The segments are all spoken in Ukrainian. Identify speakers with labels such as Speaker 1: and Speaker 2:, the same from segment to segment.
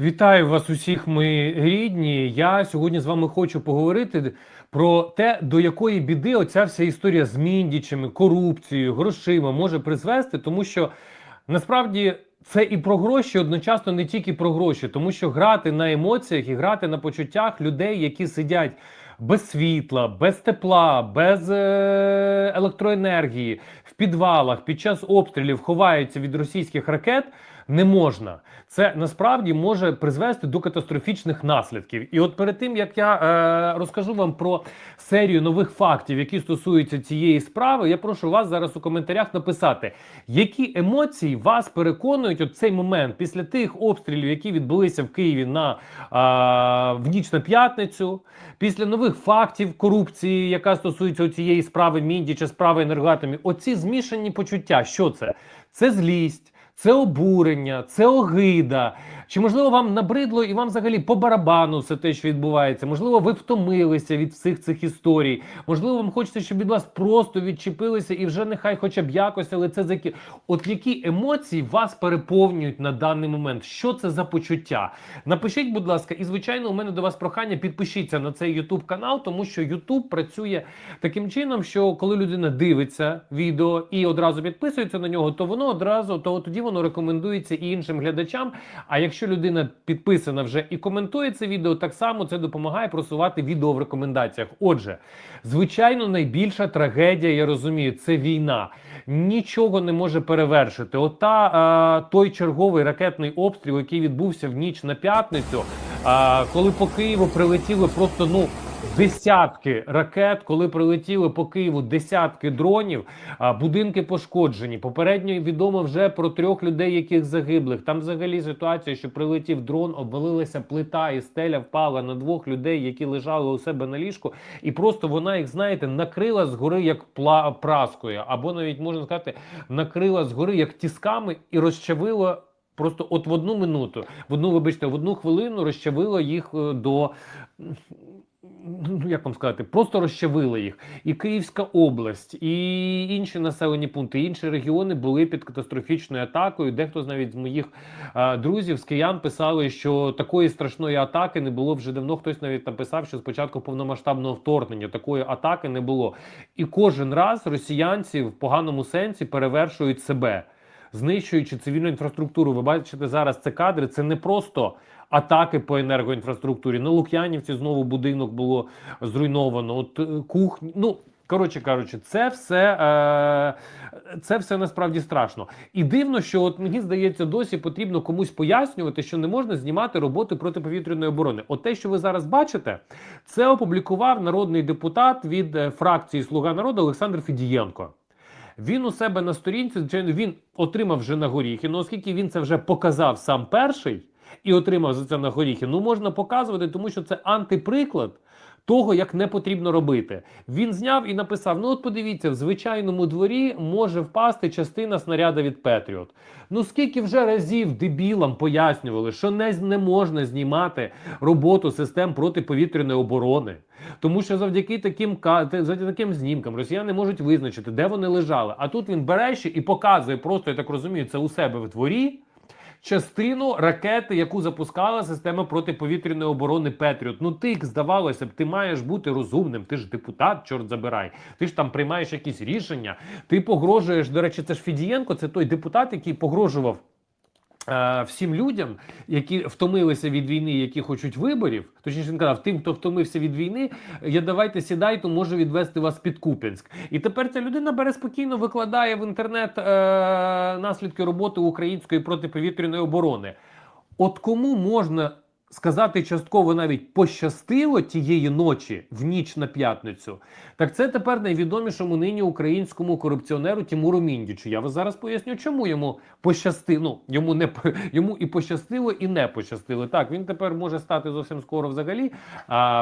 Speaker 1: Вітаю вас усіх, мої рідні. Я сьогодні з вами хочу поговорити про те, до якої біди оця вся історія з міндічами, корупцією, грошима може призвести, тому що насправді це і про гроші, одночасно не тільки про гроші, тому що грати на емоціях і грати на почуттях людей, які сидять. Без світла, без тепла, без е- електроенергії в підвалах під час обстрілів ховаються від російських ракет, не можна. Це насправді може призвести до катастрофічних наслідків. І от перед тим як я е, розкажу вам про серію нових фактів, які стосуються цієї справи, я прошу вас зараз у коментарях написати, які емоції вас переконують от цей момент після тих обстрілів, які відбулися в Києві на е, в ніч на п'ятницю, після нових фактів корупції, яка стосується цієї справи Мінді чи справи енергоатомів. Оці змішані почуття. Що це? Це злість. Це обурення, це огида. Чи можливо вам набридло і вам взагалі по барабану все те, що відбувається? Можливо, ви втомилися від всіх цих історій. Можливо, вам хочеться, щоб від вас просто відчепилися і вже нехай хоча б якось, але це закі. От які емоції вас переповнюють на даний момент? Що це за почуття? Напишіть, будь ласка, і звичайно, у мене до вас прохання підпишіться на цей YouTube канал, тому що YouTube працює таким чином, що коли людина дивиться відео і одразу підписується на нього, то воно одразу то тоді воно рекомендується і іншим глядачам. А якщо людина підписана вже і коментує це відео, так само це допомагає просувати відео в рекомендаціях. Отже, звичайно, найбільша трагедія, я розумію, це війна. Нічого не може перевершити. Ота а, той черговий ракетний обстріл, який відбувся в ніч на п'ятницю, коли по Києву прилетіли просто ну. Десятки ракет, коли прилетіли по Києву десятки дронів, а, будинки пошкоджені. Попередньо відомо вже про трьох людей, яких загиблих. Там взагалі ситуація, що прилетів дрон, обвалилася плита, і стеля впала на двох людей, які лежали у себе на ліжку, і просто вона їх, знаєте, накрила згори як праскою, або навіть можна сказати, накрила згори як тісками і розчавила. Просто от в одну минуту, в одну, вибачте, в одну хвилину розчавило їх е, до ну як вам сказати, просто розчавили їх. І Київська область, і інші населені пункти, і інші регіони були під катастрофічною атакою. Дехто навіть з моїх а, друзів з киян писали, що такої страшної атаки не було вже давно. Хтось навіть написав, що спочатку повномасштабного вторгнення такої атаки не було. І кожен раз росіянці в поганому сенсі перевершують себе. Знищуючи цивільну інфраструктуру, ви бачите зараз це кадри. Це не просто атаки по енергоінфраструктурі. На Лук'янівці знову будинок було зруйновано. От е, кухні. Ну коротше кажучи, це все е, це все насправді страшно. І дивно, що от мені здається, досі потрібно комусь пояснювати, що не можна знімати роботи протиповітряної оборони. От те, що ви зараз бачите, це опублікував народний депутат від е, фракції Слуга народу Олександр Федієнко. Він у себе на сторінці, звичайно, він отримав вже на горіхи. Ну оскільки він це вже показав сам перший і отримав за це на горіхи, ну можна показувати, тому що це антиприклад того, як не потрібно робити. Він зняв і написав: Ну, от подивіться, в звичайному дворі може впасти частина снаряда від Петріот. Ну скільки вже разів дебілам пояснювали, що не, не можна знімати роботу систем протиповітряної оборони. Тому що завдяки таким завдяки таким знімкам росіяни можуть визначити, де вони лежали. А тут він бере ще і показує, просто я так розумію, це у себе в дворі частину ракети, яку запускала система протиповітряної оборони Петріот. Ну ти здавалося б, ти маєш бути розумним. Ти ж депутат, чорт забирай. Ти ж там приймаєш якісь рішення. Ти погрожуєш. До речі, це ж Фідієнко, це той депутат, який погрожував. Е, всім людям, які втомилися від війни, які хочуть виборів, точніше він казав, тим, хто втомився від війни, я давайте сідайте, можу відвести вас під Куп'янськ. І тепер ця людина бере спокійно, викладає в інтернет е, наслідки роботи української протиповітряної оборони. От кому можна сказати частково навіть пощастило тієї ночі в ніч на п'ятницю, так це тепер найвідомішому нині українському корупціонеру Тимуру Міндічу. Я вас зараз поясню, чому йому пощастило. Ну, йому не йому і пощастило, і не пощастило. Так, він тепер може стати зовсім скоро взагалі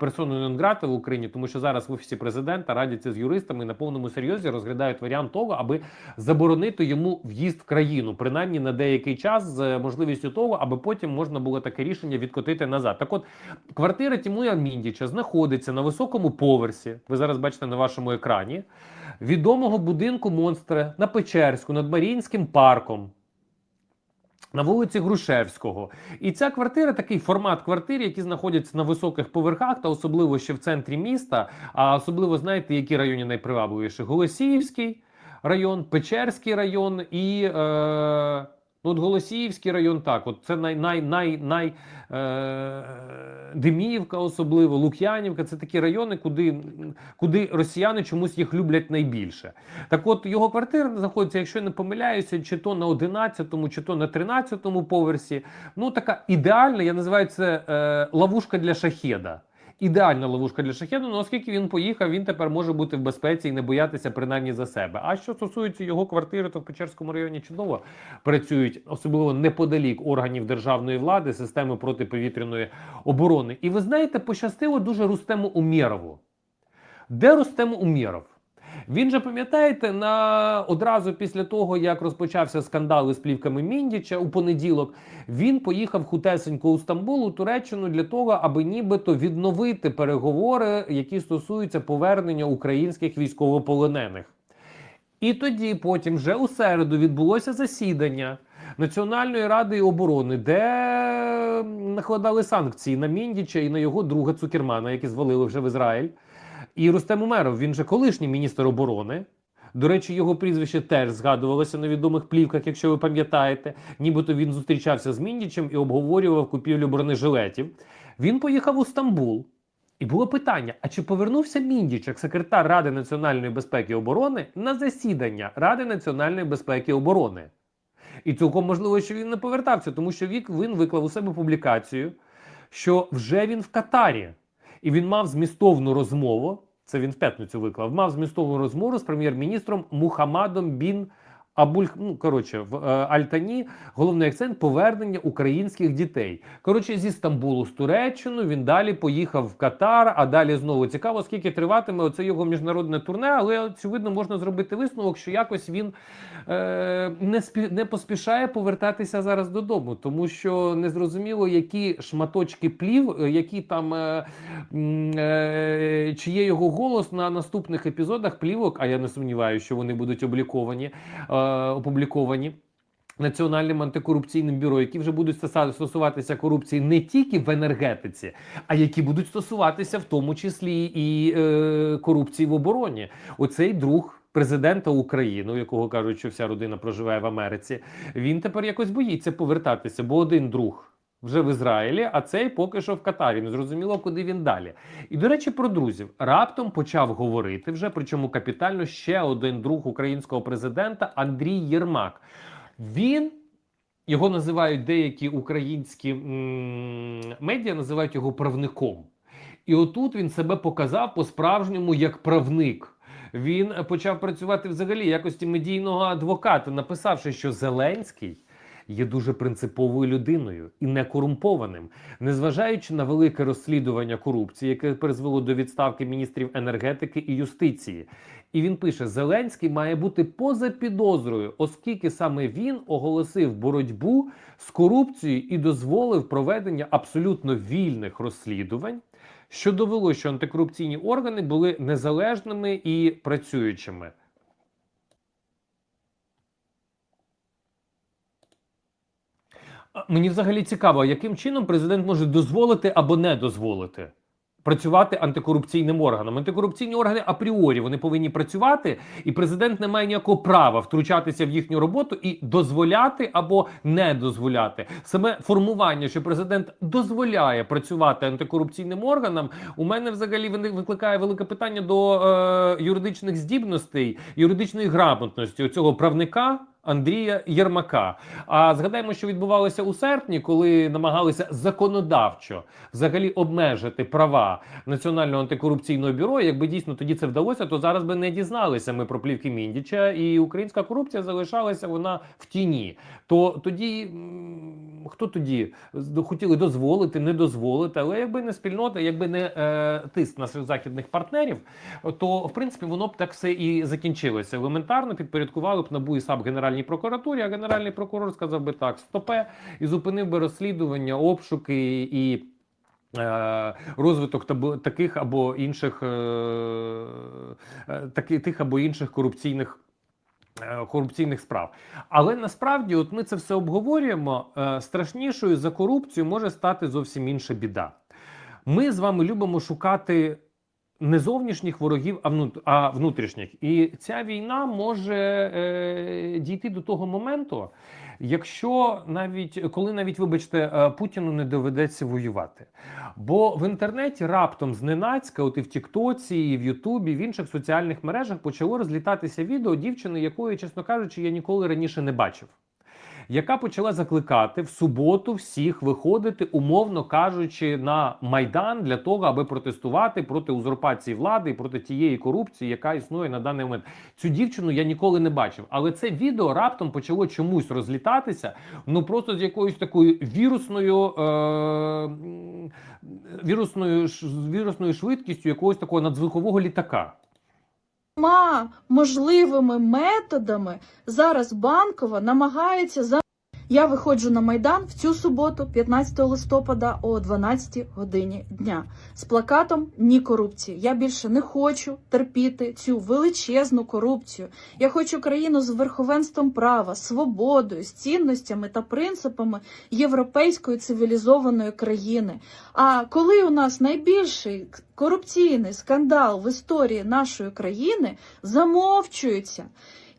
Speaker 1: персоною Нонграта в Україні, тому що зараз в офісі президента радяться з юристами на повному серйозі розглядають варіант того, аби заборонити йому в'їзд в країну, принаймні на деякий час, з можливістю того, аби потім можна було таке рішення відкотити відкотити назад. Так от, квартира Тімуя Міндіча знаходиться на високому поверсі. Ви зараз бачите на вашому екрані відомого будинку монстра на Печерську над Маріїнським парком. На вулиці Грушевського, і ця квартира такий формат квартир, які знаходяться на високих поверхах, та особливо ще в центрі міста. А особливо знаєте, які районі найпривабливіші? Голосіївський район, Печерський район і е, ну, от Голосіївський район. Так, от це най, най, най, най е, Деміївка, особливо Лук'янівка. Це такі райони, куди, куди росіяни чомусь їх люблять найбільше. Так, от його квартира знаходиться, якщо я не помиляюся, чи то на 11-му, чи то на 13-му поверсі. Ну така ідеальна, я називаю це е, ловушка для шахеда. Ідеальна ловушка для шахеду, але оскільки він поїхав, він тепер може бути в безпеці і не боятися принаймні за себе. А що стосується його квартири, то в Печерському районі чудово працюють, особливо неподалік органів державної влади, системи протиповітряної оборони. І ви знаєте, пощастило дуже Рустему Умєрову. Де Рустем Умєров? Він же пам'ятаєте, на одразу після того, як розпочався скандал із плівками Міндіча у понеділок, він поїхав хутесенько у Стамбул, у Туреччину для того, аби нібито відновити переговори, які стосуються повернення українських військовополонених. І тоді, потім, вже у середу, відбулося засідання Національної ради оборони, де накладали санкції на Міндіча і на його друга Цукермана, які звалили вже в Ізраїль. І Рустем Умеров, він же колишній міністр оборони. До речі, його прізвище теж згадувалося на відомих плівках, якщо ви пам'ятаєте. Нібито він зустрічався з Міндічем і обговорював купівлю бронежилетів. Він поїхав у Стамбул. І було питання: а чи повернувся Міндіч, як секретар Ради національної безпеки і оборони, на засідання Ради національної безпеки і оборони? І цілком можливо, що він не повертався, тому що він виклав у себе публікацію, що вже він в Катарі. І він мав змістовну розмову. Це він в п'ятницю виклав. Мав змістову розмову з прем'єр-міністром Мухаммадом Бін Абуль, ну коротше, в е, Альтані головний акцент повернення українських дітей. Коротше, зі Стамбулу з Туреччину він далі поїхав в Катар. А далі знову цікаво, скільки триватиме оце його міжнародне турне. Але очевидно можна зробити висновок, що якось він е, не спі, не поспішає повертатися зараз додому, тому що незрозуміло, які шматочки плів, е, які там е, е, чи є його голос на наступних епізодах плівок. А я не сумніваюся, що вони будуть обліковані. Е, опубліковані. Національним антикорупційним бюро, які вже будуть стосуватися корупції не тільки в енергетиці, а які будуть стосуватися в тому числі і е, корупції в обороні. Оцей друг президента України, у якого кажуть, що вся родина проживає в Америці. Він тепер якось боїться повертатися, бо один друг. Вже в Ізраїлі, а цей поки що в Катарі. Не зрозуміло, куди він далі. І до речі, про друзів раптом почав говорити вже, причому капітально ще один друг українського президента Андрій Єрмак. Він його називають деякі українські м медіа, називають його правником. І отут він себе показав по-справжньому як правник. Він почав працювати взагалі якості медійного адвоката, написавши, що Зеленський є дуже принциповою людиною і не корумпованим, незважаючи на велике розслідування корупції, яке призвело до відставки міністрів енергетики і юстиції. І він пише: Зеленський має бути поза підозрою, оскільки саме він оголосив боротьбу з корупцією і дозволив проведення абсолютно вільних розслідувань. Що довело, що антикорупційні органи були незалежними і працюючими. Мені взагалі цікаво, яким чином президент може дозволити або не дозволити працювати антикорупційним органам. Антикорупційні органи апріорі вони повинні працювати, і президент не має ніякого права втручатися в їхню роботу і дозволяти або не дозволяти. Саме формування, що президент дозволяє працювати антикорупційним органам, у мене взагалі викликає велике питання до е, юридичних здібностей, юридичної грамотності цього правника. Андрія Єрмака. А згадаємо, що відбувалося у серпні, коли намагалися законодавчо взагалі обмежити права національного антикорупційного бюро. Якби дійсно тоді це вдалося, то зараз би не дізналися ми про плівки Міндіча, і українська корупція залишалася вона в тіні. То тоді хто тоді хотіли дозволити, не дозволити, але якби не спільнота, якби не е, тиск на західних партнерів, то в принципі воно б так все і закінчилося. Елементарно підпорядкували б НАБУ і САП Генеральній прокуратурі, а генеральний прокурор сказав би так: стопе і зупинив би розслідування, обшуки і. Е, розвиток таких або інших е, таки, тих або інших корупційних е, корупційних справ. Але насправді, от ми це все обговорюємо. е, Страшнішою за корупцію може стати зовсім інша біда. Ми з вами любимо шукати не зовнішніх ворогів, а, внут, внутрішніх. І ця війна може е, дійти до того моменту, якщо навіть коли навіть, вибачте, е, Путіну не доведеться воювати. Бо в інтернеті раптом зненацька, от і в Тіктоці, і в Ютубі, в інших соціальних мережах почало розлітатися відео дівчини, якої, чесно кажучи, я ніколи раніше не бачив. Яка почала закликати в суботу всіх виходити, умовно кажучи, на майдан для того, аби протестувати проти узурпації влади і проти тієї корупції, яка існує на даний момент. Цю дівчину я ніколи не бачив, але це відео раптом почало чомусь розлітатися. Ну просто з якоюсь такою вірусною, е- вірусною, вірусною швидкістю якогось такого надзвукового літака.
Speaker 2: Всіма можливими методами зараз банкова намагається за. Я виходжу на майдан в цю суботу, 15 листопада, о 12 годині дня, з плакатом Ні корупції. Я більше не хочу терпіти цю величезну корупцію. Я хочу країну з верховенством права, свободою, з цінностями та принципами європейської цивілізованої країни. А коли у нас найбільший корупційний скандал в історії нашої країни замовчується.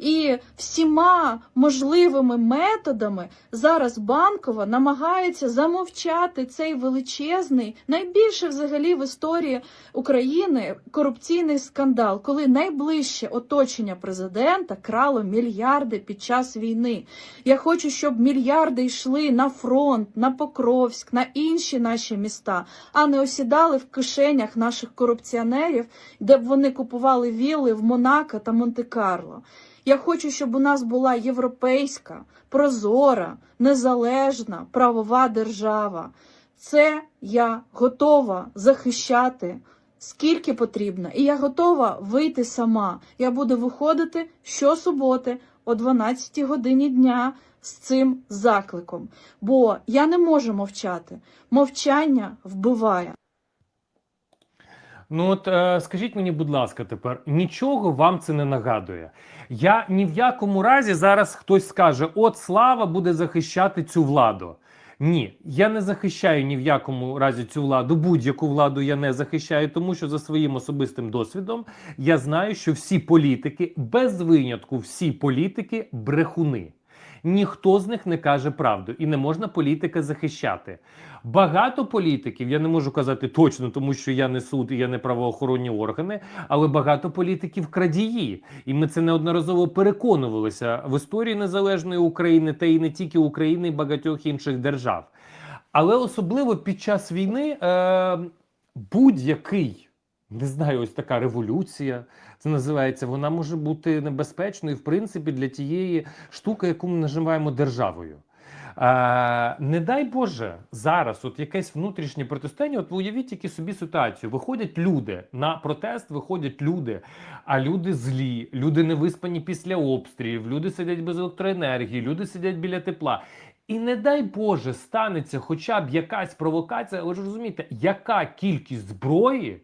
Speaker 2: І всіма можливими методами зараз банкова намагається замовчати цей величезний, найбільший взагалі в історії України корупційний скандал, коли найближче оточення президента крало мільярди під час війни. Я хочу, щоб мільярди йшли на фронт, на Покровськ, на інші наші міста, а не осідали в кишенях наших корупціонерів, де б вони купували вілли в Монако та Монте-Карло. Я хочу, щоб у нас була європейська, прозора, незалежна правова держава. Це я готова захищати скільки потрібно, і я готова вийти сама. Я буду виходити щосуботи о 12 годині дня з цим закликом. Бо я не можу мовчати. Мовчання вбиває.
Speaker 1: Ну от е, скажіть мені, будь ласка, тепер нічого вам це не нагадує. Я ні в якому разі зараз хтось скаже: от слава буде захищати цю владу. Ні, я не захищаю ні в якому разі цю владу. Будь-яку владу я не захищаю, тому що за своїм особистим досвідом я знаю, що всі політики, без винятку, всі політики брехуни. Ніхто з них не каже правду, і не можна політика захищати. Багато політиків, я не можу казати точно, тому що я не суд і я не правоохоронні органи, але багато політиків крадії. І ми це неодноразово переконувалися в історії незалежної України та і не тільки України, і багатьох інших держав. Але особливо під час війни е, будь-який. Не знаю, ось така революція. Це називається. Вона може бути небезпечною, в принципі, для тієї штуки, яку ми називаємо державою. Е, не дай Боже, зараз от якесь внутрішнє протистояння. От уявіть тільки собі ситуацію. Виходять люди на протест, виходять люди, а люди злі, люди не виспані після обстрілів, люди сидять без електроенергії, люди сидять біля тепла. І не дай Боже, станеться хоча б якась провокація. Ви ж розумієте, яка кількість зброї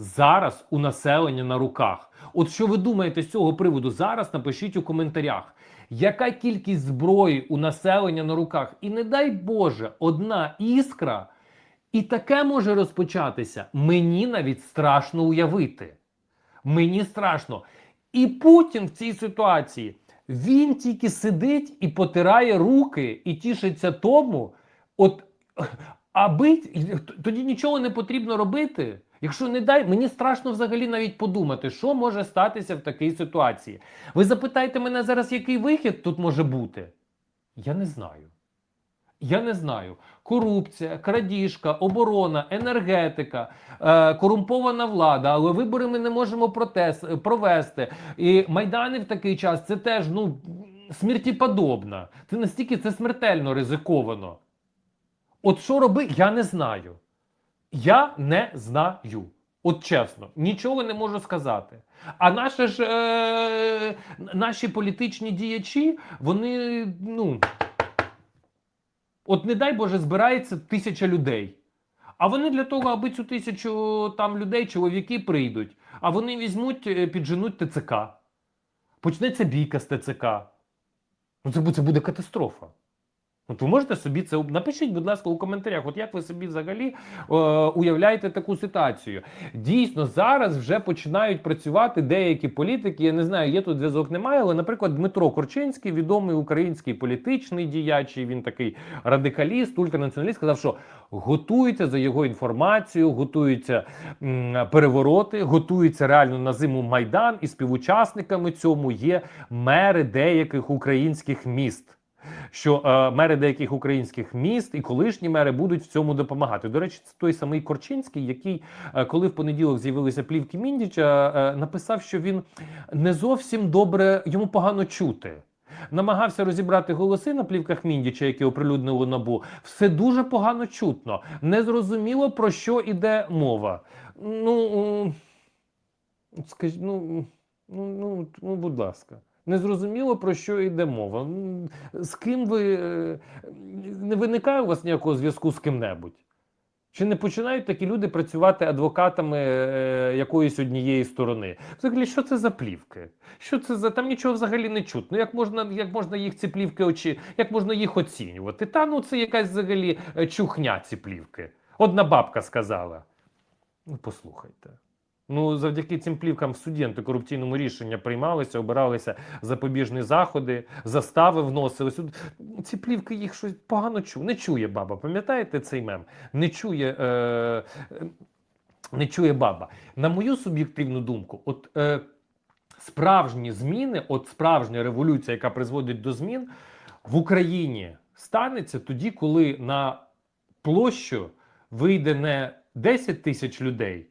Speaker 1: зараз у населення на руках? От що ви думаєте з цього приводу? Зараз напишіть у коментарях. Яка кількість зброї у населення на руках? І не дай Боже, одна іскра, і таке може розпочатися. Мені навіть страшно уявити. Мені страшно. І Путін в цій ситуації він тільки сидить і потирає руки, і тішиться тому, от аби тоді нічого не потрібно робити. Якщо не дай, мені страшно взагалі навіть подумати, що може статися в такій ситуації. Ви запитаєте мене зараз, який вихід тут може бути? Я не знаю. Я не знаю. Корупція, крадіжка, оборона, енергетика, е, корумпована влада, але вибори ми не можемо протест, провести. І майдани в такий час це теж ну, смертіподобно. Це настільки це смертельно ризиковано. От що робити, я не знаю. Я не знаю. От чесно, нічого не можу сказати. А наші ж е, наші політичні діячі, вони, ну. От не дай Боже, збирається тисяча людей. А вони для того, аби цю тисячу там людей, чоловіки прийдуть, а вони візьмуть, е, підженуть ТЦК. почнеться бійка з ТЦК. Ну, це, це буде катастрофа. От ви можете собі це напишіть, будь ласка, у коментарях. От як ви собі взагалі е, уявляєте таку ситуацію? Дійсно, зараз вже починають працювати деякі політики. Я не знаю, є тут зв'язок, немає. Але, наприклад, Дмитро Корчинський, відомий український політичний діяч, він такий радикаліст, ультранаціоналіст, сказав, що готується за його інформацією, готуються перевороти, готується реально на зиму майдан, і співучасниками цьому є мери деяких українських міст що е, мери деяких українських міст і колишні мери будуть в цьому допомагати. До речі, це той самий Корчинський, який, е, коли в понеділок з'явилися плівки Міндіча, е, написав, що він не зовсім добре йому погано чути. Намагався розібрати голоси на плівках Міндіча, які оприлюднило набу. Все дуже погано чутно. Незрозуміло про що іде мова. Ну скажіть, ну, ну, ну, ну, будь ласка. Незрозуміло про що йде мова. З ким ви е, не виникає у вас ніякого зв'язку з ким-небудь? Чи не починають такі люди працювати адвокатами е, якоїсь однієї сторони? Взагалі, що це за плівки? Що це за там нічого взагалі не чутно? Як можна, як можна їх ці плівки очі, як можна їх оцінювати? Та ну це якась взагалі е, чухня, ці плівки. Одна бабка сказала. Ну, послухайте. Ну, завдяки цим плівкам в суді антикорупційному рішення приймалися, обиралися запобіжні заходи, застави вносились. От Ці плівки їх щось погано чує. Не чує баба. Пам'ятаєте цей мем? Не чує, е, е, не чує баба. На мою суб'єктивну думку, от е, справжні зміни, от справжня революція, яка призводить до змін в Україні, станеться тоді, коли на площу вийде не 10 тисяч людей,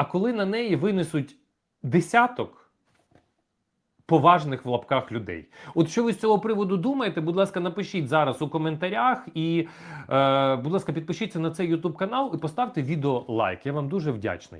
Speaker 1: а коли на неї винесуть десяток поважних в лапках людей. От що ви з цього приводу думаєте? Будь ласка, напишіть зараз у коментарях і, е, будь ласка, підпишіться на цей YouTube канал і поставте відео лайк. Я вам дуже вдячний.